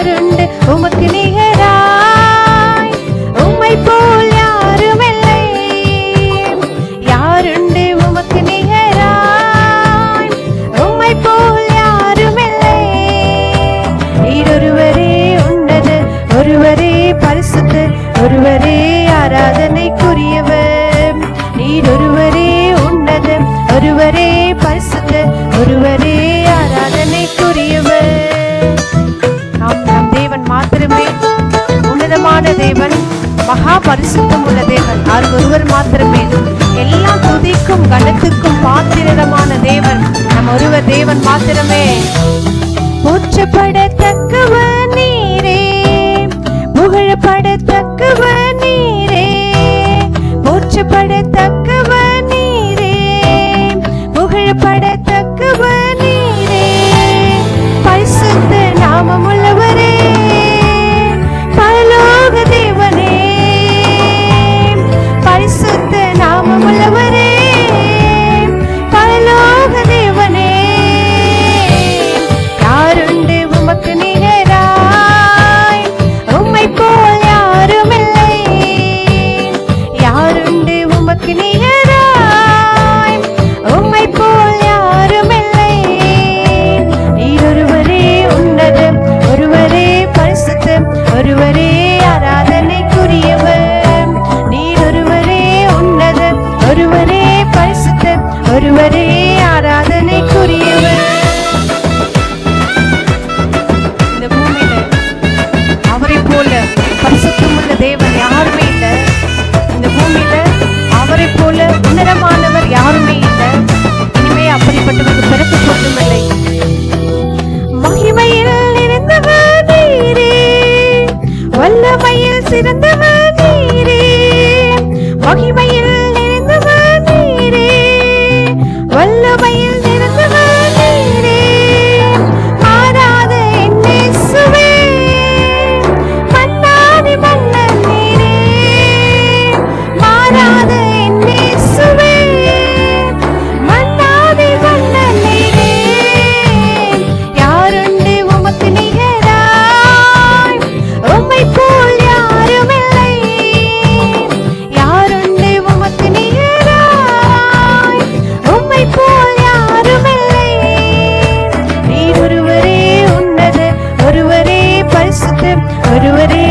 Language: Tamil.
யாருண்டு? உமக்கு நிகராய். உம்மை போல் யாருமில்லை. யாருண்டு? உமக்கு நிகராய். உம்மை போல் யாருமில்லை. நீரொருவரே உன்னது ஒருவரே பரிசுத்த ஒருவரே ஆராதனைக்குரியவர். நீரொருவரே உன்னது ஒருவரே பரிசுத்த ஒருவரே மகா பரிசுத்தமுள்ள தேவன். அவர் ஒருவர் மாத்திரமே. எல்லா துதிக்கும் கணத்துக்கும் பாத்திரமான தேவன். நம் ஒருவர் தேவன் மாத்திரமே. போற்றப்படத்தக்கவர் நீரே. புகழப்பட பெரியவர் போல பரிசுத்தமுள்ள தேவன் யாருமே இல்லை. இனிமே அப்படிப்பட்டவருக்கு பிறக்க மகிமையில் இருந்தவர் வல்லமையில் சிறந்தவர் ഒരുവരെ